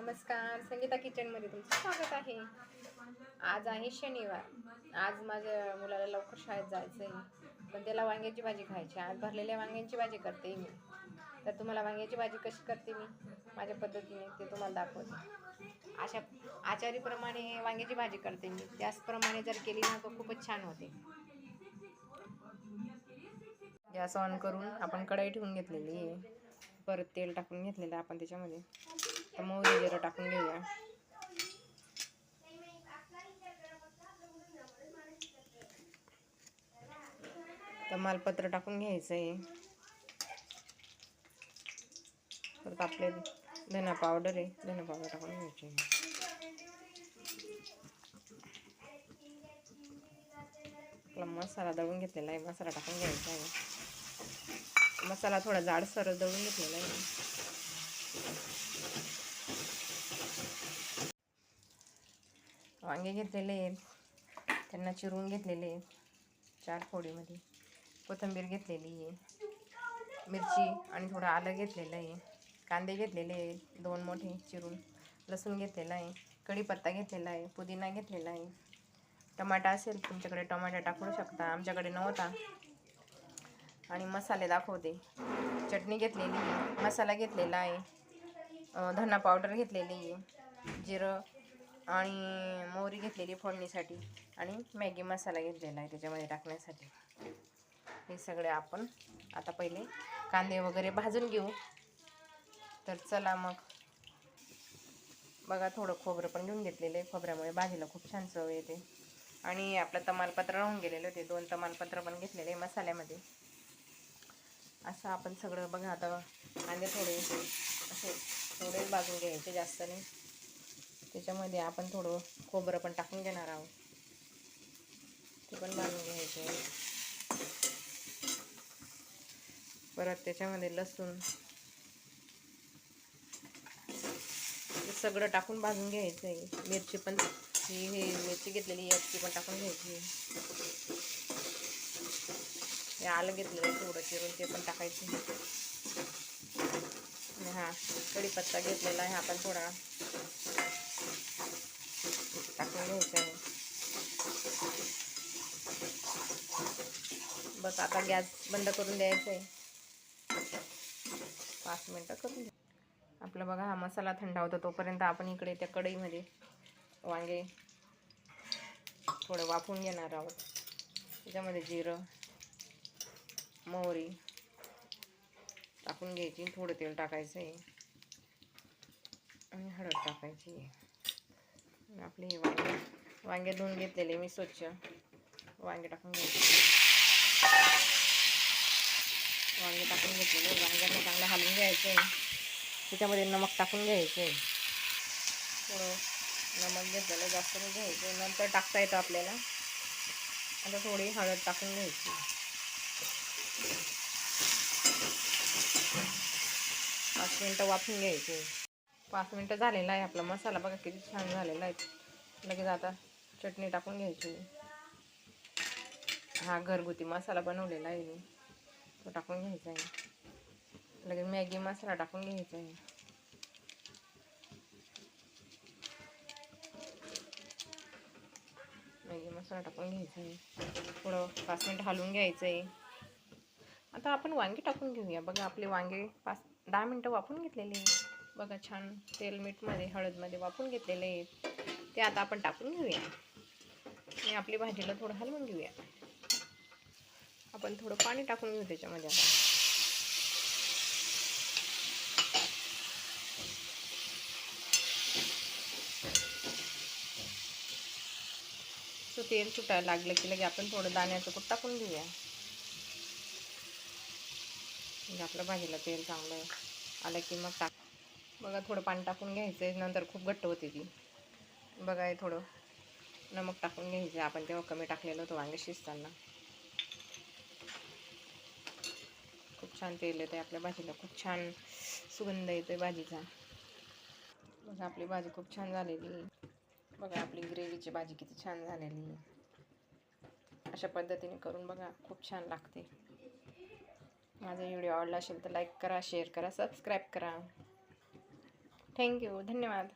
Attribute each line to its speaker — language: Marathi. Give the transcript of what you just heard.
Speaker 1: नमस्कार संगीता किचनमध्ये तुमचं स्वागत आहे. आज आहे शनिवार. आज माझ्या मुलाला लवकर शाळेत जायचं आहे पण त्याला वांग्याची भाजी खायची आज भरलेल्या वांग्यांची भाजी करते मी. तर तुम्हाला वांग्याची भाजी कशी करते मी? माझ्या पद्धतीने ते तुम्हाला दाखवते. अशा आचारीप्रमाणे वांग्याची भाजी करते मी. त्याचप्रमाणे जर केली ना तर खूपच छान होते. गॅस ऑन करून आपण कढई ठेवून घेतलेली आहे. परत तेल टाकून घेतलेलं आपण त्याच्यामध्ये. तर मोहरी जिरं टाकून घेऊया. तर मालपत्र टाकून घ्यायचं आहे परत आपले धना पावडर आहे धना पावडर टाकून घ्यायची. आहे. आपला मसाला दळून घेतलेला आहे मसाला टाकून घ्यायचा आहे. मसाला थोडा जाडसर दळून घेतलेला आहे. वांगे घेतलेले आहेत. त्यांना चिरून घेतलेले आहेत. चार फोडीमध्ये. कोथिंबीर घेतलेली आहे. मिरची आणि थोडं आलं घेतलेलं आहे. कांदे घेतलेले आहेत. दोन मोठे चिरून. लसूण घेतलेला आहे. कढीपत्ता घेतलेला आहे. पुदिना घेतलेला आहे. टमाटा असेल तुमच्याकडे टमाटा टाकू शकता. आमच्याकडे नव्हता. आणि मसाले दाखवते. चटणी घेतलेली आहे. मसाला घेतलेला आहे. धना पावडर घेतलेली आहे. जिरं आणि मोहरी घेतलेली फोडणीसाठी आणि मॅगी मसाला घेतलेला आहे त्याच्यामध्ये टाकण्यासाठी. हे सगळे आपण आता पहिले कांदे वगैरे भाजून घेऊ. तर चला मग. बघा थोडं खोबरं पण घेऊन घेतलेलं आहे. खोबऱ्यामुळे भाजीला खूप छान चव येते. आणि आपलं तमालपत्र राहून गेलेलं होते. दोन तमालपत्र पण घेतलेले मसाल्यामध्ये. असं आपण सगळं बघा आता कांदे थोडे असे थोडेच भाजून घ्यायचे जास्त नाही. त्याच्यामध्ये आपण थोडं खोबरं पण टाकून घेणार आहोत. ते पण भाजून घ्यायचे. परत त्याच्यामध्ये लसूण. सगळं टाकून भाजून घ्यायचं आहे मिरची पण ही हे मिरची घेतलेली आहे ती पण टाकून घ्यायची. हे आलं घेतलेलं थोडं चिरून ते पण टाकायचं. हा कढीपत्ता घेतलेला आहे हा पण थोडा टाकून घ्यायचा आहे बस आता गॅस बंद करून द्यायचा आहे पाच मिनटं करून घ्या आपला बघा हा मसाला थंड होता तोपर्यंत आपण इकडे त्या कढईमध्ये वांगे थोडं वाफून घेणार आहोत. त्याच्यामध्ये जिरं मोहरी टाकून घ्यायची. थोडं तेल टाकायचं आहे आणि हळद टाकायची. आहे आपले हे वांगे वांगे धुवून घेतलेले मी स्वच्छ. वांगे टाकून घ्यायचे. वांगे टाकून घेतलेले वांग्यांना चांगलं हलवून घ्यायचं. आहे त्याच्यामध्ये नमक टाकून घ्यायचं. आहे थोडं नमक घेतलेलं जास्त नाही घ्यायचं. नंतर टाकता येतं आपल्याला. आता थोडी हळद टाकून घ्यायची. पाच मिनटं वाफून घ्यायचे. पाच मिनटं झालेला आहे आपला. मसाला बघा किती छान झालेला आहे. लगेच आता चटणी टाकून घ्यायची हा घरगुती मसाला बनवलेला आहे मी. तो टाकून घ्यायचा आहे. लगेच मॅगी मसाला टाकून घ्यायचा आहे. मॅगी मसाला टाकून घ्यायचा आहे. थोडं पाच मिनटं हलवून घ्यायचं आहे. आता आपण वांगे टाकून घेऊया. बघा आपले वांगे पाच दहा मिनटं वाफून घेतलेले आहेत. बघा छान तेल मीठमध्ये हळदमध्ये वाफून घेतलेले आहेत. ते आता आपण टाकून घेऊया. आणि आपली भाजीला थोडं हलवून घेऊया. आपण थोडं पाणी टाकून घेऊ त्याच्यामध्ये आता तेल सुटायला लागलं की लगे आपण थोडं दाण्याचं कूट टाकून घेऊया. म्हणजे आपल्या भाजीला तेल चांगलं आलं की मग टाक बघा थोडं पाणी टाकून घ्यायचं आहे. नंतर खूप घट्ट होते ती. बघा हे थोडं नमक टाकून घ्यायचं आपण तेव्हा कमी टाकलेलं होतं वांगे शिजताना खूप छान तेल येतं आपल्या भाजीला. खूप छान सुगंध येतो आहे भाजीचा. बघा आपली भाजी खूप छान झालेली. बघा आपली ग्रेव्हीची भाजी किती छान झालेली. अशा पद्धतीने करून बघा खूप छान लागते. माझा व्हिडिओ आवडला असेल तर लाईक करा शेअर करा सबस्क्राईब करा. थँक्यू धन्यवाद.